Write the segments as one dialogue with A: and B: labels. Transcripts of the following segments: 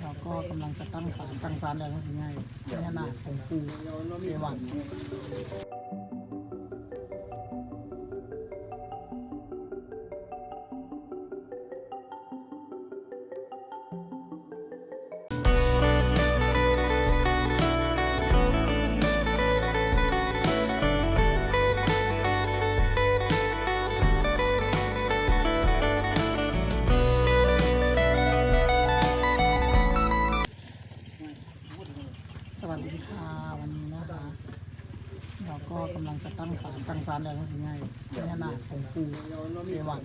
A: เราก็กำลังจะตั้งศาลตั้งศาลแล้วก็ง่ายพญานาคของปู่เอวัน ตั้งศาลตั้งศาลแล้วก็ง่ายพญานาคของปู่เอวัน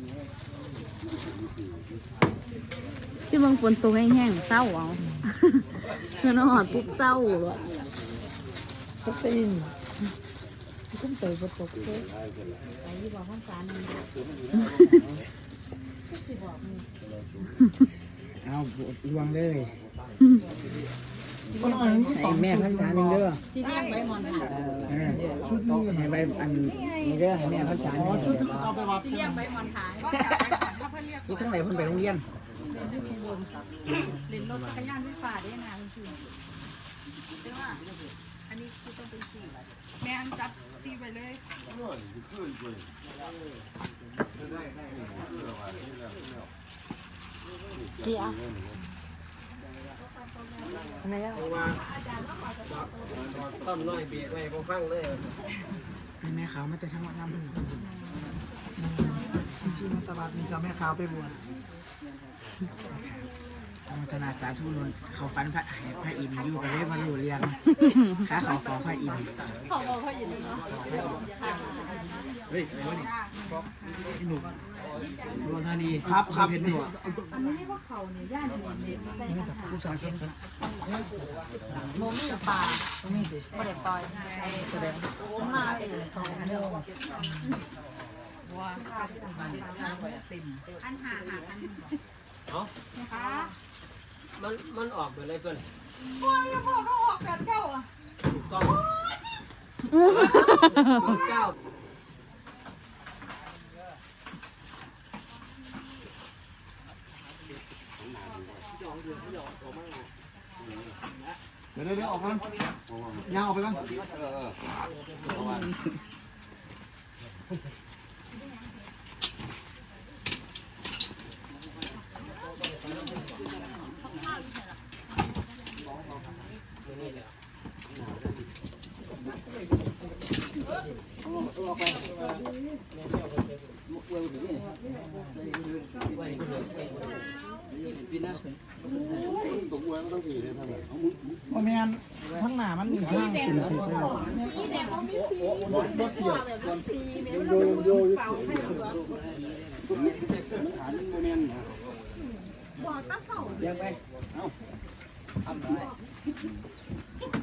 B: ที่เมืองฝนตกแห้งๆเศร้าเอาเงินหอดปุ๊บเศร้าอะ
A: ก็ตีนขึ้นไปบนตกเลย
B: ไปยี่บอกข้างสารนึง
C: เอาลวงเลย
A: ก็อันนี้ส
C: ให้แม่พันษาหนึ่งเด้อ
B: สีเรียกใบมอนค่ะ
C: เออชุดนี้ให้ใบอันนี้เด้อให้แม่พันษาหนึ่
A: งชุดที่เอาไปวัด
B: สีเรียกใบมอนขาย
C: ชุดทั้งไหนเพิ่นไปโรงเรียน
B: เล่นรถจักรยานไฟฟ้าได้นะคุณชูแต่ว่าอันนี้คือต้องเป็นสีแม่อันจับสีไปเลยพี่อะ ทำไมอะ
D: ต้นน้อยเบียกไว้บ่ฟังเลย
A: ให้แม่ขาวไม่แต่ทั้งวันน้ำพึ่งชื่อมัตตบัดนี่ก็แม่ขาวไปบวช
C: อนุโมทนาสาธุนนท์เขาฝันพระพระอินทร์อยู่กับเลยมารูเรียนขาเขาขอพระอินทร์
B: ขอบอกพ่อยินดีเนาะ
D: เฮ้ยอะไรวะนี่พี่หนุ่มดวงธานี
C: ครับครับ
D: เพชรหนุ่ม
B: อันนี้พวกเขาเนี่ยย่านเนี่ยเนี่ยได้ค่ะ
D: ผู้สาวครับ
B: โมมี่ปลาโมมี่ดิไม่ได้ปล่อยแสดงโอ้มาเป็นทองเนื้อว้าอันหาหาอัน
D: เอ้า
B: นะคะ
D: มันมันออกไปเลยเพิ่น
B: ว้าอย่าบอกเขาออกแบบเจ้าอะ
D: ถูกต้องเก้า
E: เดี๋ยวเดี๋ยวออกกันย่างออกไปกันตกอวยมั นต้องสีเลยท่าน
A: เพราะแม่นทั้งหน้ามันมีทางขึ้นไปเลยรถเสีย
E: โยโยโยมันฐานมันโมเมนต์นะ
C: เรียกไป
E: นี่หว่านี่เว้ยนี่ก็โมเมนต์หรอกมันโอ้ยดูมีเยอะดูพอหรือบอกบอกคือ
D: ถอยไป
E: เออมีเพื่อนนี่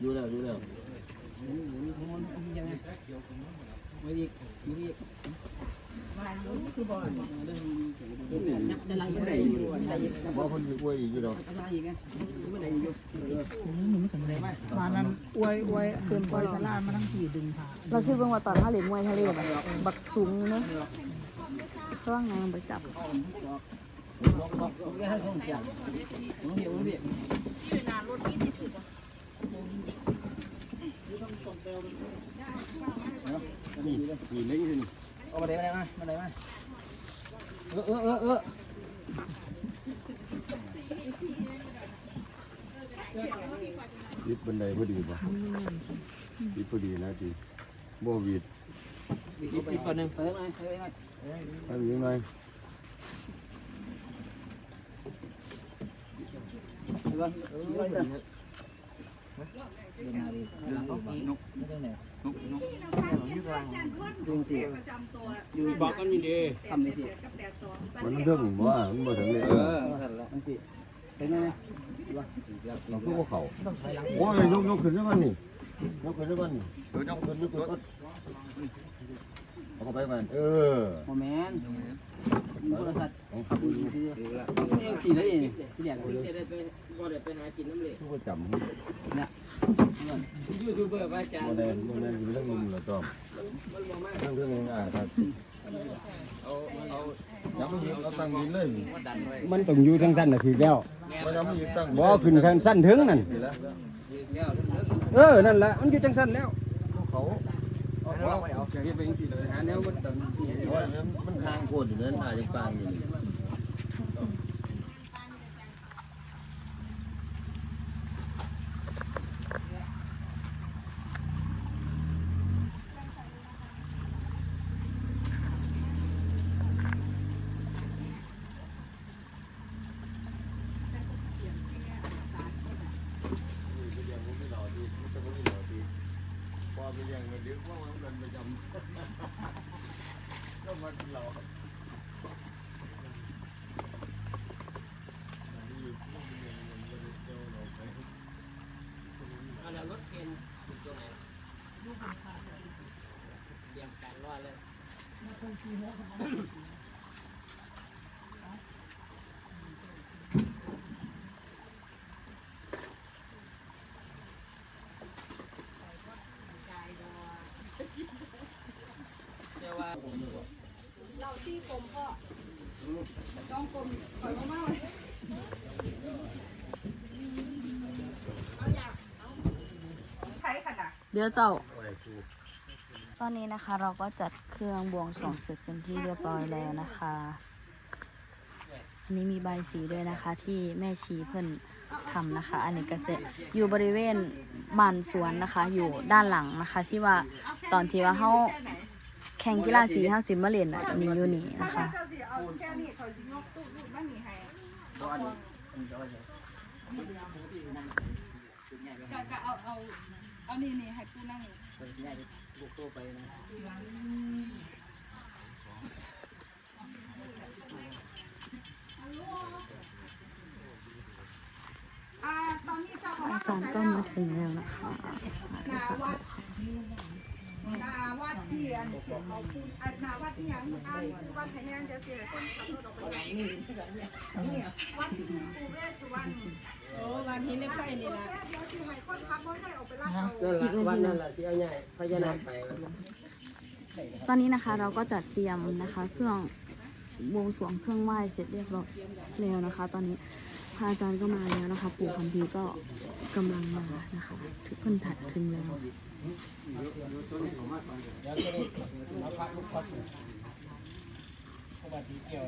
E: อยู่แล้วอยู่แล้ว
C: ไม่ดีไม่ดี
B: จะไล่
C: ไม่ได้อยู่ด้อยู่
E: บอกคนอยู่อวยอยู่แล้ว
C: อกไงไม่ได้อยู่
A: มานั้นอวยอวยเกินปอยสลามาทั้งขี่ดึงผ่า
B: เราคิดว่าตอนเขาเล่นมวยทะเลแบบบักสูงเนอะเพราะว่าไงมันไปจับ
C: ไม่ให้ส่เสียงน้องเดียวน้องเดียว
E: นี่นี่เล้งขึ้น
C: เอามาได้มาได้มามาได้มาเออเออเออเออ
E: ยึดบันไดพอดีป่ะยึดพอดีนะทีบ่วีด
D: อีกอีกคนหนึง
C: เฮ้ยมาเฮ้ยมา
E: ทำยังไง
C: ดูว่าเออเดินมาดินกไม่ได้ไหนนกนก อยู่กลางดูสิอยู่
D: บอกกันยินดี
C: ทำนี่สิ
E: มันเรื่องบ่มันบ่ถึงเลย
C: เออสั่นละมันสิเป็นไง
E: เราคือพวกเขาโอ้ยยกยกขึ้นด้วยกันนี่ยกขึ้นด้วยกันนี่เออยกขึ้นยกขึ้นเอาเข้าไปมันเออ
C: โมเมนต์โทรศัพท์
E: เอาเข้าไปดู
C: คือสี่เลยที่แดงเลย
E: ผู้ประจำ
C: ยูทูบเบอร์ว่าจะ
E: โมเดลโมเดลอยู่เรื่องนึงเหรอจอมเรื่องเรื่องนึงอะครับเอาเอายังไม่ยิงเราตั้งดินเลย
F: มันต้องอยู่ทางสั้นน่ะถือแล้ว
E: มันยังไม่ยิงตั้ง
F: บ่ขึ้นทางสั้นถึงนั่น
E: ดีแล้ว
F: เออนั่นแหละมันอยู่จังสั้นแล้ว
E: เขาเอาเอาเอาอย่างนี้ไปจริงๆเลยหาแนวมันตั้งว่ามันทางโคตรอยู่นั้นอาจจะกลางอยู่ พอไปเลี้ยงมันเดี๋ยวพวกมันกันประจำ มันเรา
C: แล้วรถเคนอยู่ตรงไหนเตรียม การรอดเลย
B: เดี๋ยวเจ้า ตอนนี้นะคะเราก็จัดเครื่องบวงสรวงเสร็จเป็นที่เรียบร้อยแล้วนะคะอันนี้มีใบสีด้วยนะคะที่แม่ชีเพิ่นทำนะคะ อันนี้ก็จะอยู่บริเวณบ้านสวนนะคะ อยู่ด้านหลังนะคะ ที่ว่าตอนที่ว่าเขา แข่งกีฬาสีห้าสิบมาเล่นอะมีอยู่นี่นะคะ
G: เจ้าสิเอาเขาสิยกตู้ลูกมานี่ให้ก็ก็เอาเอาเอานี่นี่ให้ปูนั่ง
C: นี่
G: อาจา
B: รย์ก็มาถึงแล้วนะคะสาธุ
G: นา
B: สา
G: วั
B: ธุ
G: ด
B: ค่ะ
G: นาวัดเที่อันเสียเอาปูอันาวัดที่ยังอ่านชื่อวัดให้แน่เดี๋ยวสิให้คนขับรถออกไปนี่วัดที่ปูเวสสุวรรณโอ้วันนี้ในไฟนี่ล่ะเดี๋ยวสิให้คนขับรถให้ออกไปรับเอา
C: นั่นแหละวันนั่นแหละที่เอาใหญ่พญานาคไป
B: ตอนนี้นะคะเราก็จัดเตรียมนะคะ เครื่องบวงสรวงเครื่องไหว้เสร็จเรียบร้อยแล้วนะคะ ตอนนี้ ระอาจารย์ก็มาแล้วนะคะ ปู่คำพีก็กำลังมานะคะ ทุกคนถัดถึงแล้ว
C: สวัสดีเกี่ยว